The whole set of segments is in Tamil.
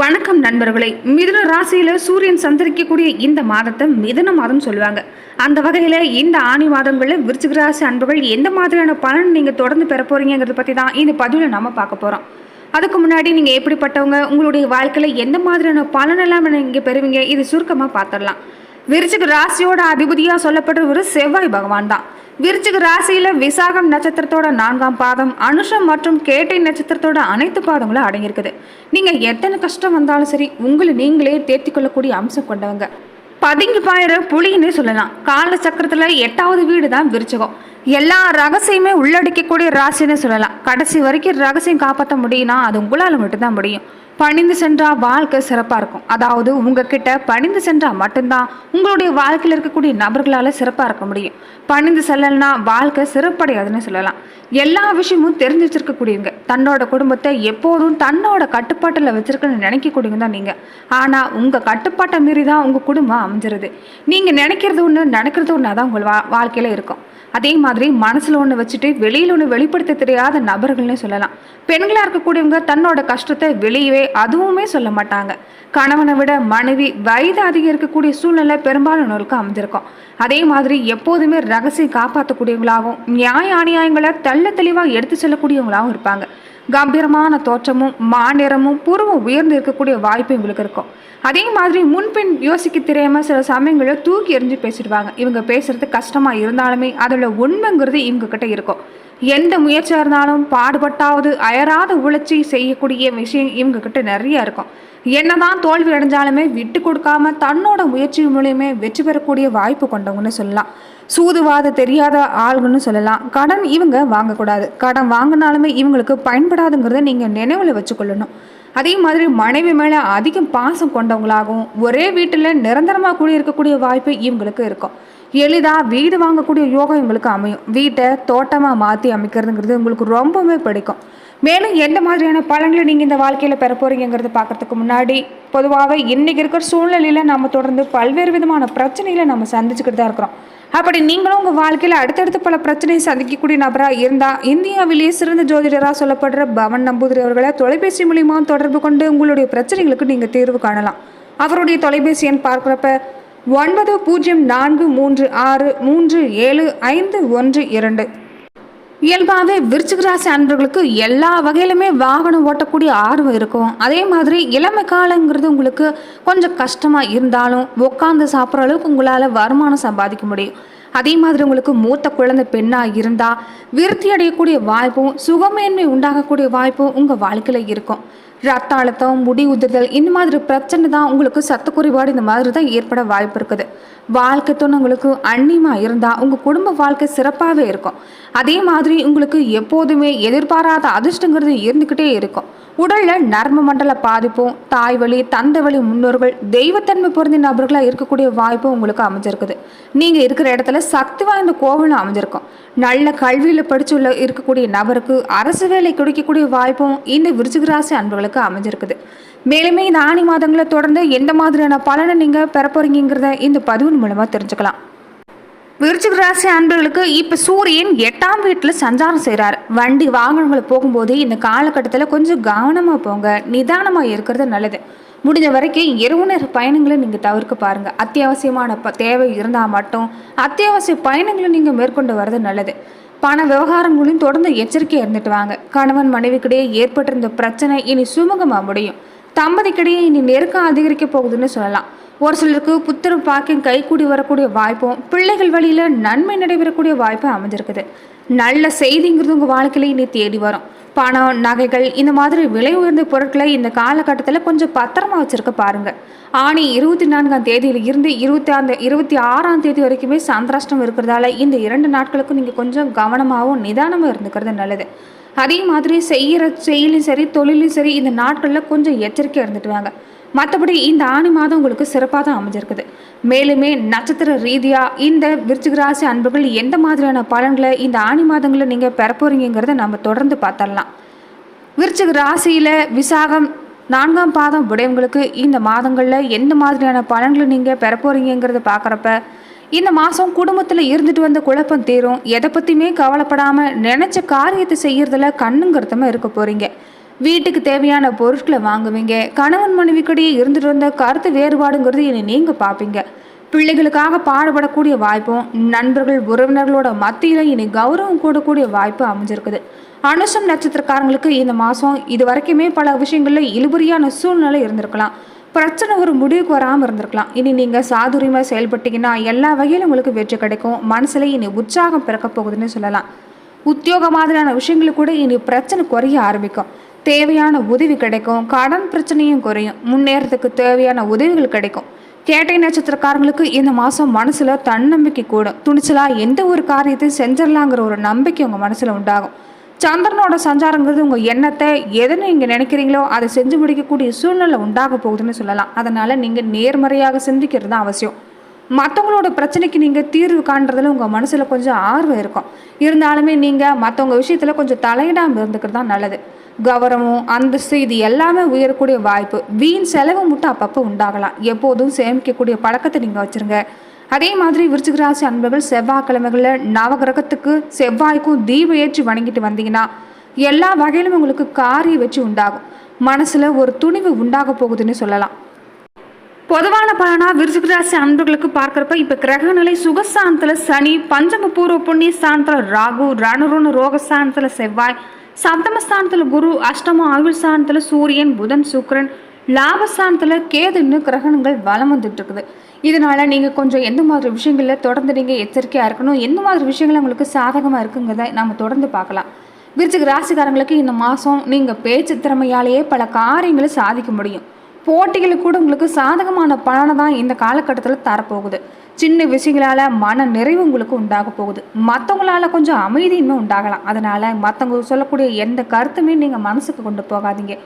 வணக்கம் நண்பர்களே. மிதுன ராசியில் சூரியன் சந்தரிக்கக்கூடிய இந்த மாதத்தை மிதுன மாதம் சொல்லுவாங்க. அந்த வகையில் இந்த ஆணி மாதங்களில் விருச்சிக ராசி அன்புகள் எந்த மாதிரியான பலன் நீங்கள் தொடர்ந்து பெற போறீங்கிறத பற்றி தான் இந்த பதிவில் நம்ம பார்க்க போகிறோம் அதுக்கு முன்னாடி நீங்கள் எப்படிப்பட்டவங்க உங்களுடைய வாழ்க்கையில் எந்த மாதிரியான பலனெல்லாம் நீங்கள் பெறுவீங்க இது சுருக்கமாக பார்த்துடலாம். விருச்சிக ராசியோட அதிபதியா சொல்லப்படுறவர் செவ்வாய் பகவான் தான். விருச்சிக ராசியில விசாகம் நட்சத்திரத்தோட நான்காம் பாதம் அனுஷம் மற்றும் கேட்டை நட்சத்திரத்தோட அனைத்து பாதங்களும் அடங்கியிருக்குது. நீங்க எத்தனை கஷ்டம் வந்தாலும் சரி உங்களை நீங்களே தேர்த்தி கொள்ளக்கூடிய அம்சம் கொண்டவங்க. பதுங்கி பாயிற புலின்னே சொல்லலாம். கால சக்கரத்துல எட்டாவது வீடு தான் விருச்சகம். எல்லா ரகசியமே உள்ளடக்கக்கூடிய ராசின்னு சொல்லலாம். கடைசி வரைக்கும் ரகசியம் காப்பாற்ற முடியும்னா அது உங்களால் மட்டும்தான் முடியும். பணிந்து சென்றால் வாழ்க்கை சிறப்பாக இருக்கும். அதாவது உங்ககிட்ட பணிந்து சென்றால் மட்டும்தான் உங்களுடைய வாழ்க்கையில் இருக்கக்கூடிய நபர்களால் சிறப்பாக இருக்க முடியும். பணிந்து செல்லலைன்னா வாழ்க்கை சிறப்படையாதுன்னு சொல்லலாம். எல்லா விஷயமும் தெரிஞ்சு வச்சிருக்கக்கூடியவங்க. தன்னோட குடும்பத்தை எப்போதும் தன்னோட கட்டுப்பாட்டில் வச்சுருக்குன்னு நினைக்கக்கூடியவங்க தான் நீங்கள் ஆனால் உங்கள் கட்டுப்பாட்டை மீறி தான் உங்கள் குடும்பம் அமைஞ்சிருது. நீங்கள் நினைக்கிறது ஒன்று நடக்கிறது ஒன்று தான் உங்கள் வா வாழ்க்கையில் இருக்கும். அதே மாதிரி மனசில் ஒன்று வச்சுட்டு வெளியில் ஒன்று வெளிப்படுத்த தெரியாத நபர்கள்னு சொல்லலாம். பெண்களாக இருக்கக்கூடியவங்க தன்னோட கஷ்டத்தை வெளியவே அதுவுமே சொல்ல மாட்டாங்க. கணவனை விட மனைவி வயது அதிகம் இருக்கக்கூடிய சூழ்நிலை பெரும்பாலானோருக்கு அமைஞ்சிருக்கும். அதே மாதிரி எப்போதுமே ரகசியம் காப்பாற்றக்கூடியவங்களாகவும் நியாய அநியாயங்களை தள்ள தெளிவாக எடுத்து செல்லக்கூடியவங்களாகவும் இருப்பாங்க. கம்பீரமான தோற்றமும் மாநிறமும் புருவம் உயர்ந்து இருக்கக்கூடிய வாய்ப்பு இவங்களுக்கு இருக்கும். அதே மாதிரி முன்பின் யோசிக்க தெரியாமல் சில சமயங்களில் தூக்கி எறிஞ்சு பேசிடுவாங்க. இவங்க பேசுறது கஷ்டமாக இருந்தாலுமே அதோட உண்மைங்கிறது இவங்க கிட்ட இருக்கும். எந்த முயற்சியாக இருந்தாலும் பாடுபட்டாவது அயராத உழைச்சி செய்யக்கூடிய விஷயம் இவங்க கிட்ட நிறைய இருக்கும். என்னதான் தோல்வி அடைஞ்சாலுமே விட்டு கொடுக்காம தன்னோட முயற்சி மூலியமே வெற்றி பெறக்கூடிய வாய்ப்பு கொண்டவங்கன்னு சொல்லலாம். சூதுவாத தெரியாத ஆளுங்கன்னு சொல்லலாம். கடன் இவங்க வாங்கக்கூடாது. கடன் வாங்கினாலுமே இவங்களுக்கு பயன்படாதுங்கிறத நீங்கள் நினைவில் வச்சுக்கொள்ளணும். அதே மாதிரி மனைவி மேலே அதிகம் பாசம் கொண்டவங்களாகவும் ஒரே வீட்டில் நிரந்தரமாக குடியிருக்கக்கூடிய வாய்ப்பு இவங்களுக்கு இருக்கும். எளிதாக வீடு வாங்கக்கூடிய யோகம் இவங்களுக்கு அமையும். வீட்டை தோட்டமாக மாற்றி அமைக்கிறதுங்கிறது உங்களுக்கு ரொம்பவே பிடிக்கும். மேலும் எந்த மாதிரியான பலன்களை நீங்கள் இந்த வாழ்க்கையில் பெற போகிறீங்கிறது பார்க்குறதுக்கு முன்னாடி பொதுவாகவே இன்றைக்கி இருக்கிற சூழ்நிலையில் நம்ம தொடர்ந்து பல்வேறு விதமான பிரச்சனைகளை நம்ம சந்திச்சுக்கிட்டு தான் இருக்கிறோம். அப்படி நீங்களும் உங்கள் வாழ்க்கையில் அடுத்தடுத்து பல பிரச்சனையை சந்திக்கக்கூடிய நபராக இருந்தால் இந்தியாவிலேயே சிறந்த ஜோதிடராக சொல்லப்படுற பவன் நம்பூதிரி அவர்களை தொலைபேசி மூலியமாக தொடர்பு கொண்டு உங்களுடைய பிரச்சனைகளுக்கு நீங்கள் தீர்வு காணலாம். அவருடைய தொலைபேசி எண் பார்க்குறப்ப ஒன்பது பூஜ்ஜியம் நான்கு மூன்று ஆறு மூன்று ஏழு ஐந்து ஒன்று இரண்டு. இயல்பாகவே விருச்சிகராசி அன்பர்களுக்கு எல்லா வகையிலுமே வாகனம் ஓட்டக்கூடிய ஆர்வம் இருக்கும். அதே மாதிரி இளமை காலங்கிறது உங்களுக்கு கொஞ்சம் கஷ்டமாக இருந்தாலும் உட்காந்து சாப்பிட்ற அளவுக்கு உங்களால் வருமானம் சம்பாதிக்க முடியும். அதே மாதிரி உங்களுக்கு மூத்த குழந்தை பெண்ணாக இருந்தால் விருத்தி அடையக்கூடிய வாய்ப்பும் சுகமேன்மை உண்டாகக்கூடிய வாய்ப்பும் உங்கள் வாழ்க்கையில் இருக்கும். ரத்த அழுத்தம் முடி உதிர்தல் இந்த மாதிரி பிரச்சனை தான் உங்களுக்கு சத்து குறைபாடு இந்த மாதிரி தான் ஏற்பட வாய்ப்பு இருக்குது. வாழ்க்கை துணை உங்களுக்கு அந்நியமாக இருந்தால் உங்கள் குடும்ப வாழ்க்கை சிறப்பாகவே இருக்கும். அதே மாதிரி உங்களுக்கு எப்போதுமே எதிர்பாராத அதிர்ஷ்டங்கிறது இருந்துக்கிட்டே இருக்கும். உடலில் நர்ம மண்டல பாதிப்பும் தாய் வழி தந்தை வழி முன்னோர்கள் தெய்வத்தன்மை பொருந்திய நபர்களாக இருக்கக்கூடிய வாய்ப்பும் உங்களுக்கு அமைஞ்சிருக்குது. நீங்கள் இருக்கிற இடத்துல சக்தி வாய்ந்த கோவிலும் அமைஞ்சிருக்கும். நல்ல கல்வியில் படிச்சுள்ள இருக்கக்கூடிய நபருக்கு அரசு வேலை கிடைக்கக்கூடிய வாய்ப்பும் இந்த விருச்சிகராசி அன்புகளுக்கு அன்பர்களுக்கு அமைஞ்சிருக்குது. மேலுமே இந்த ஆணி மாதங்களை தொடர்ந்து எந்த மாதிரியான பலனை நீங்கள் பெற போறீங்கிறத இந்த பதிவின் மூலமாக தெரிஞ்சுக்கலாம். விருச்சிக ராசி அன்பர்களுக்கு இப்போ சூரியன் எட்டாம் வீட்டில் சஞ்சாரம் செய்கிறார் வண்டி வாகனங்களை போகும்போது இந்த காலகட்டத்தில் கொஞ்சம் கவனமாக போங்க. நிதானமாக இருக்கிறது நல்லது. முடிஞ்ச வரைக்கும் இரவு நேர பயணங்களை நீங்கள் தவிர்க்க பாருங்கள் அத்தியாவசியமான ப தேவை இருந்தால் மட்டும் அத்தியாவசிய பயணங்களை நீங்கள் மேற்கொண்டு வர்றது நல்லது. பண விவகாரங்களையும் தொடர்ந்து எச்சரிக்கையாக இருந்துட்டு வாங்க. கணவன் மனைவிக்கிடையே ஏற்பட்டிருந்த பிரச்சனை இனி சுமூகமாக முடியும். தம்பதிக்கிடையே இனி நெருக்கம் அதிகரிக்க போகுதுன்னு சொல்லலாம். ஒரு சிலருக்கு புத்திர பாக்கியம் கைகூடி வரக்கூடிய வாய்ப்பும் பிள்ளைகள் வழியில் நன்மை நடைபெறக்கூடிய வாய்ப்பும் அமைஞ்சிருக்குது. நல்ல செய்திங்கிறது உங்கள் வாழ்க்கையில இனி தேடி வரும். பணம் நகைகள் இந்த மாதிரி விலை உயர்ந்த பொருட்களை இந்த காலகட்டத்தில் கொஞ்சம் பத்திரமா வச்சிருக்க பாருங்க. ஆணி இருபத்தி நான்காம் தேதியில இருந்து இருபத்தி ஆறு இருபத்தி ஆறாம் தேதி வரைக்குமே சந்திராஷ்டம் இருக்கிறதால இந்த இரண்டு நாட்களுக்கும் நீங்கள் கொஞ்சம் கவனமாகவும் நிதானமாக இருந்துக்கிறது நல்லது. அதே மாதிரி செய்கிற செயலும் சரி தொழிலும் சரி இந்த நாட்களில் கொஞ்சம் எச்சரிக்கையாக இருந்துட்டு வாங்க. மற்றபடி இந்த ஆணி மாதம் உங்களுக்கு சிறப்பாக தான் அமைஞ்சிருக்குது. மேலுமே நட்சத்திர ரீதியாக இந்த விருச்சிகராசி அன்புகள் எந்த மாதிரியான பலன்களை இந்த ஆணி மாதங்களில் நீங்கள் பெற நம்ம தொடர்ந்து பார்த்தரலாம் விருச்சிக ராசியில் விசாகம் நான்காம் பாதம் உடையவங்களுக்கு இந்த மாதங்களில் எந்த மாதிரியான பலன்களை நீங்கள் பெற பார்க்குறப்ப இந்த மாதம் குடும்பத்தில் இருந்துட்டு வந்த குழப்பம் தீரும். எதை பற்றியுமே கவலைப்படாமல் நினச்ச காரியத்தை செய்கிறதுல கண்ணுங்கிறதமாக இருக்க போகிறீங்க வீட்டுக்கு தேவையான பொருட்களை வாங்குவீங்க. கணவன் மனைவிக்கிடையே இருந்துட்டு வந்த கருத்து வேறுபாடுங்கிறது இனி நீங்கள் பார்ப்பீங்க. பிள்ளைகளுக்காக பாடுபடக்கூடிய வாய்ப்பும் நண்பர்கள் உறவினர்களோட மத்தியில் இனி கௌரவம் கூடக்கூடிய வாய்ப்பு அமைஞ்சிருக்குது. அனுஷம் நட்சத்திரக்காரங்களுக்கு இந்த மாதம் இது வரைக்குமே பல விஷயங்களில் இழுபறியான சூழ்நிலை இருந்திருக்கலாம். பிரச்சனை ஒரு முடிவுக்கு வராமல் இருந்திருக்கலாம். இனி நீங்கள் சாதுரியமாக செயல்பட்டீங்கன்னா எல்லா வகையிலும் உங்களுக்கு வெற்றி கிடைக்கும். மனசில் இனி உற்சாகம் பிறக்க போகுதுன்னு சொல்லலாம். உத்தியோக மாதிரியான விஷயங்களுக்கு கூட இனி பிரச்சனை குறைய ஆரம்பிக்கும். தேவையான உதவி கிடைக்கும். கடன் பிரச்சனையும் குறையும். முன்னேறதுக்கு தேவையான உதவிகள் கிடைக்கும். கேட்டை நட்சத்திரக்காரங்களுக்கு இந்த மாதம் மனசில் தன்னம்பிக்கை கூடும். துணிச்சலாக எந்த ஒரு காரியத்தையும் செஞ்சிடலாங்கிற ஒரு நம்பிக்கை உங்கள் மனசில் உண்டாகும். சந்திரனோட சஞ்சாரங்கிறது உங்கள் எண்ணத்தை எதை நீங்கள் நினைக்கிறீங்களோ அதை செஞ்சு முடிக்கக்கூடிய சூழ்நிலை உண்டாக போகுதுன்னு சொல்லலாம். அதனால் நீங்கள் நேர்மறையாக சிந்திக்கிறது தான் அவசியம். மற்றவங்களோட பிரச்சனைக்கு நீங்கள் தீர்வு காண்றதுல உங்கள் மனசில் கொஞ்சம் ஆர்வம் இருக்கும். இருந்தாலுமே நீங்கள் மற்றவங்க விஷயத்தில் கொஞ்சம் தலையிடாமல் இருந்துக்கிறது தான் நல்லது. கௌரவம் அந்தஸ்து இது எல்லாமே உயரக்கூடிய வாய்ப்பு. வீண் செலவு மட்டும் அப்பப்போ உண்டாகலாம். எப்போதும் சேமிக்கக்கூடிய பழக்கத்தை நீங்கள் வச்சுருங்க. அதே மாதிரி விருச்சிக ராசி அன்பர்கள் செவ்வாய்க்கிழமைகளில் நவகிரகத்துக்கு செவ்வாய்க்கும் தீபம் ஏற்றி வணங்கிட்டு வந்தீங்கன்னா எல்லா வகையிலும் உங்களுக்கு காரிய வச்சு உண்டாகும். மனசில் ஒரு துணிவு உண்டாக போகுதுன்னு சொல்லலாம். பொதுவான பலனாக விருச்சிக ராசி அன்பர்களுக்கு பார்க்குறப்ப இப்போ கிரகநிலை சுகஸ்தானத்தில் சனி பஞ்சம பூர்வ புண்ணிய ஸ்தானத்தில் ராகு ரணருன்னு ரோகஸ்தானத்தில் செவ்வாய் சப்தமஸ்தானத்தில் குரு அஷ்டம ஆயுள் ஸ்தானத்தில் சூரியன் புதன் சுக்ரன் லாபஸ்தானத்தில் கேதுன்னு கிரகணங்கள் வளம் வந்துட்டு இருக்குது இதனால நீங்கள் கொஞ்சம் எந்த மாதிரி விஷயங்களில் தொடர்ந்து நீங்கள் எச்சரிக்கையாக இருக்கணும்? எந்த மாதிரி விஷயங்கள் உங்களுக்கு சாதகமாக இருக்குங்கிறத நம்ம தொடர்ந்து பார்க்கலாம். விருச்சிக ராசிக்காரங்களுக்கு இந்த மாதம் நீங்கள் பேச்சு திறமையாலேயே பல காரியங்களை சாதிக்க முடியும். போட்டிகளுக்கு கூட உங்களுக்கு சாதகமான பலனை தான் இந்த காலகட்டத்தில் தரப்போகுது. சின்ன விஷயங்களால் மன நிறைவு உங்களுக்கு உண்டாக போகுது. மற்றவங்களால கொஞ்சம் அமைதியுமே உண்டாகலாம். அதனால் மற்றவங்க சொல்லக்கூடிய எந்த கருத்துமே நீங்கள் மனசுக்கு கொண்டு போகாதீங்க.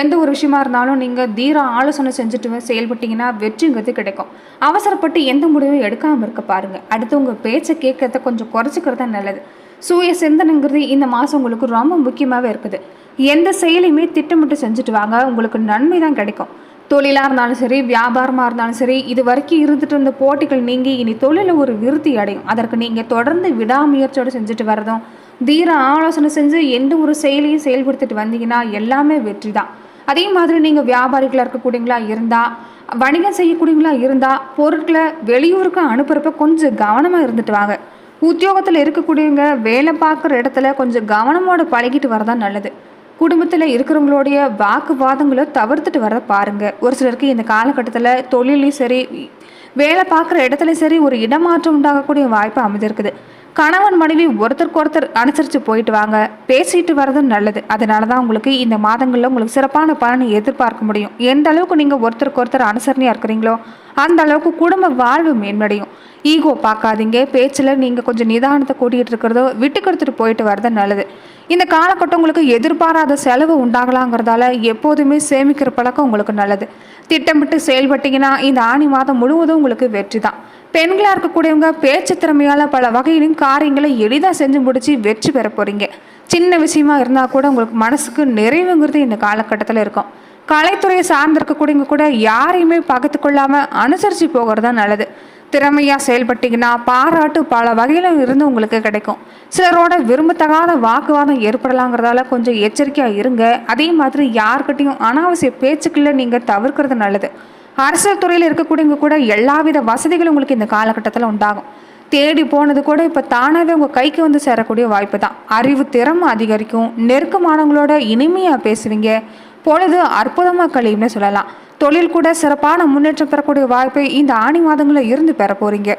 எந்த ஒரு விஷயமா இருந்தாலும் நீங்கள் தீர ஆலோசனை செஞ்சுட்டு செயல்பட்டீங்கன்னா வெற்றிங்கிறது கிடைக்கும். அவசரப்பட்டு எந்த முடிவும் எடுக்காமல் இருக்க பாருங்கள் அடுத்து உங்கள் பேச்சை கேட்கறத கொஞ்சம் குறைச்சிக்கிறது தான் நல்லது. சூய சிந்தனைங்கிறது இந்த மாதம் உங்களுக்கு ரொம்ப முக்கியமாகவே இருக்குது. எந்த செயலையுமே திட்டமிட்டு செஞ்சுட்டு வாங்க. உங்களுக்கு நன்மை தான் கிடைக்கும். தொழிலாக இருந்தாலும் சரி வியாபாரமாக இருந்தாலும் சரி இது வரைக்கும் இருந்துட்டு இருந்த போட்டிகள் நீங்கி இனி தொழிலில் ஒரு விருத்தி அடையும். அதற்கு நீங்கள் தொடர்ந்து விடாமுயற்சியோடு செஞ்சுட்டு வரதும் தீர ஆலோசனை செஞ்சு எந்த ஒரு செயலையும் செயல்படுத்திட்டு வந்தீங்கன்னா எல்லாமே வெற்றி தான். அதே மாதிரி நீங்கள் வியாபாரிகளாக இருக்கக்கூடியங்களா இருந்தால் வணிகம் செய்யக்கூடியங்களா இருந்தால் பொருட்களை வெளியூருக்கு அனுப்புகிறப்ப கொஞ்சம் கவனமாக இருந்துட்டு வாங்க. உத்தியோகத்தில் இருக்கக்கூடியவங்க வேலை பார்க்குற இடத்துல கொஞ்சம் கவனமோடு பழகிட்டு வரதான் நல்லது. குடும்பத்தில் இருக்கிறவங்களுடைய வாக்குவாதங்களை தவிர்த்துட்டு வர பாருங்கள் ஒரு சிலருக்கு இந்த காலகட்டத்தில் தொழிலையும் சரி வேலை பார்க்குற இடத்துல சரி ஒரு இடமாற்றம் உண்டாகக்கூடிய வாய்ப்பு அமைஞ்சிருக்குது. கணவன் மனைவி ஒருத்தருக்கு ஒருத்தர் அனுசரித்து போயிட்டு வாங்க பேசிட்டு வர்றதும் நல்லது. அதனால தான் உங்களுக்கு இந்த மாதங்களில் உங்களுக்கு சிறப்பான பலனை எதிர்பார்க்க முடியும். எந்த அளவுக்கு நீங்கள் ஒருத்தருக்கு ஒருத்தர் அனுசரணையாக இருக்கிறீங்களோ அந்த அளவுக்கு குடும்ப வாழ்வு மேம்படையும் ஈகோ பார்க்காதீங்க. பேச்சில் நீங்கள் கொஞ்சம் நிதானத்தை கூட்டிகிட்டு இருக்கிறதோ விட்டு கொடுத்துட்டு போயிட்டு வரது நல்லது. இந்த காலகட்டம் உங்களுக்கு எதிர்பாராத செலவு உண்டாகலாங்கிறதால எப்போதுமே சேமிக்கிற பழக்கம் உங்களுக்கு நல்லது. திட்டமிட்டு செயல்பட்டீங்கன்னா இந்த ஆணி மாதம் முழுவதும் உங்களுக்கு வெற்றி தான். பெண்களாக இருக்கக்கூடியவங்க பேச்சு திறமையால் பல வகையிலும் காரியங்களை எளிதாக செஞ்சு முடித்து வெற்றி பெற போகிறீங்க சின்ன விஷயமா இருந்தால் கூட உங்களுக்கு மனசுக்கு நிறைவுங்கிறது இந்த காலகட்டத்தில் இருக்கும். கலைத்துறையை சார்ந்திருக்கக்கூடியவங்க கூட யாரையுமே பகத்து கொள்ளாமல் அனுசரித்து போகிறது தான் நல்லது. திறமையாக செயல்பட்டீங்கன்னா பாராட்டு பல வகையிலும் இருந்து உங்களுக்கு கிடைக்கும். சிலரோட விரும்பத்தகாத வாக்குவாதம் ஏற்படலாங்கிறதால கொஞ்சம் எச்சரிக்கையாக இருங்க. அதே மாதிரி யார்கிட்டையும் அனாவசிய பேச்சுக்களை நீங்கள் தவிர்க்கிறது நல்லது. அரசியல் துறையில் இருக்கக்கூடியவங்க கூட எல்லாவித வசதிகளும் உங்களுக்கு இந்த காலகட்டத்தில் உண்டாகும். தேடி போனது கூட இப்போ தானாகவே உங்கள் கைக்கு வந்து சேரக்கூடிய வாய்ப்பு தான். அறிவு திறமை அதிகரிக்கும். நெருக்கமானவங்களோட இனிமையாக பேசுவீங்க. பொழுது அற்புதமாக கழியும்னு சொல்லலாம். தொழில் கூட சிறப்பான முன்னேற்றம் பெறக்கூடிய வாய்ப்பை இந்த ஆணி மாதங்களில் இருந்து பெற போகிறீங்க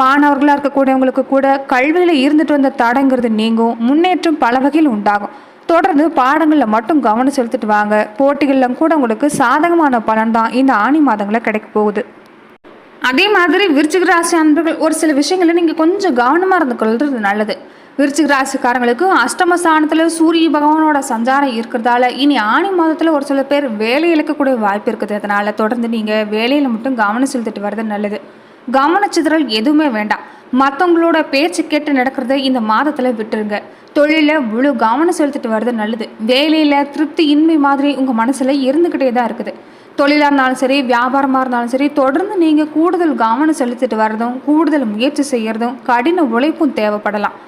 மாணவர்களாக இருக்கக்கூடியவங்களுக்கு கூட கல்வியில் இருந்துட்டு வந்த தடங்கிறது நீங்கும் முன்னேற்றம் பல வகையில் உண்டாகும். தொடர்ந்து பாடங்களில் மட்டும் கவனம் செலுத்திட்டு வாங்க. போட்டிகளில் கூட உங்களுக்கு சாதகமான பலன் தான் இந்த ஆணி மாதங்களில் கிடைக்க போகுது. அதே மாதிரி விருச்சிக ராசி அன்பர்கள் ஒரு சில விஷயங்களை நீங்கள் கொஞ்சம் கவனமாக இருந்து கொள்வது நல்லது. விருச்சிக ராசிக்காரங்களுக்கு அஷ்டம சூரிய பகவானோட சஞ்சாரம் இருக்கிறதால இனி ஆணி மாதத்தில் ஒரு சில பேர் வேலை இழக்கக்கூடிய வாய்ப்பு இருக்குது அதனால் தொடர்ந்து நீங்கள் வேலையில் மட்டும் கவனம் செலுத்திட்டு வர்றது நல்லது. கவனச்சிதறல் எதுவுமே வேண்டாம். மற்றவங்களோட பேச்சு கேட்டு நடக்கிறத இந்த மாதத்தில் விட்டுருங்க. தொழிலில் முழு கவனம் செலுத்திட்டு வர்றது நல்லது. வேலையில் திருப்தி இன்மை மாதிரி உங்கள் மனசில் இருந்துக்கிட்டே தான் இருக்குது. தொழிலாக இருந்தாலும் சரி வியாபாரமாக இருந்தாலும் சரி தொடர்ந்து நீங்கள் கூடுதல் கவனம் செலுத்திட்டு வர்றதும் கூடுதல் முயற்சி செய்கிறதும் கடின உழைப்பும் தேவைப்படலாம்.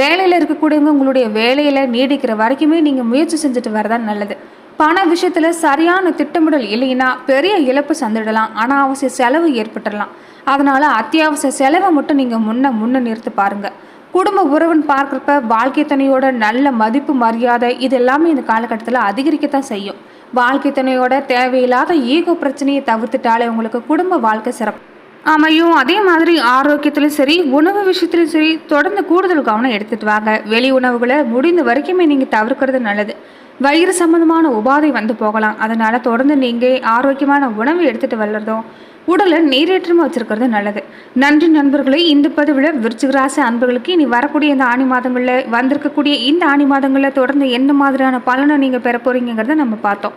வேலையில் இருக்கக்கூடியவங்க உங்களுடைய வேலையில் நீடிக்கிற வரைக்குமே நீங்கள் முயற்சி செஞ்சுட்டு வரதான் நல்லது. பண விஷயத்தில் சரியான திட்டமிடல் இல்லைன்னா பெரிய இழப்பு சந்திடலாம். அனாவசிய செலவு ஏற்பட்டுடலாம். அதனால் அத்தியாவசிய செலவை மட்டும் நீங்கள் முன்ன முன்ன நிறுத்தி பாருங்கள் குடும்ப உறவுன்னு பார்க்குறப்ப வாழ்க்கை துணையோட நல்ல மதிப்பு மரியாதை இது எல்லாமே இந்த காலகட்டத்தில் அதிகரிக்கத்தான் செய்யும். வாழ்க்கை துணையோட தேவையில்லாத ஈகோ பிரச்சனையை தவிர்த்துட்டாலே உங்களுக்கு குடும்ப வாழ்க்கை சிறப்பு. அமையும் அதே மாதிரி ஆரோக்கியத்திலும் சரி உணவு விஷயத்துலையும் சரி தொடர்ந்து கூடுதல் கவனம் எடுத்துட்டு வாங்க. வெளி உணவுகளை முடிந்த வரைக்குமே நீங்கள் தவிர்க்கிறது நல்லது. வயிறு சம்பந்தமான உபாதை வந்து போகலாம். அதனால தொடர்ந்து நீங்கள் ஆரோக்கியமான உணவு எடுத்துட்டு வளர்றதும் உடலை நீரேற்றமாக வச்சிருக்கிறது நல்லது. நன்றி நண்பர்களே இந்த பதிவில் விருச்சிகராசி அன்பர்களுக்கு இனி வரக்கூடிய இந்த ஆணி மாதங்களில் வந்திருக்கக்கூடிய இந்த ஆணி மாதங்களில் தொடர்ந்து எந்த மாதிரியான பலனை நீங்கள் பெற போறீங்கிறத நம்ம பார்த்தோம்.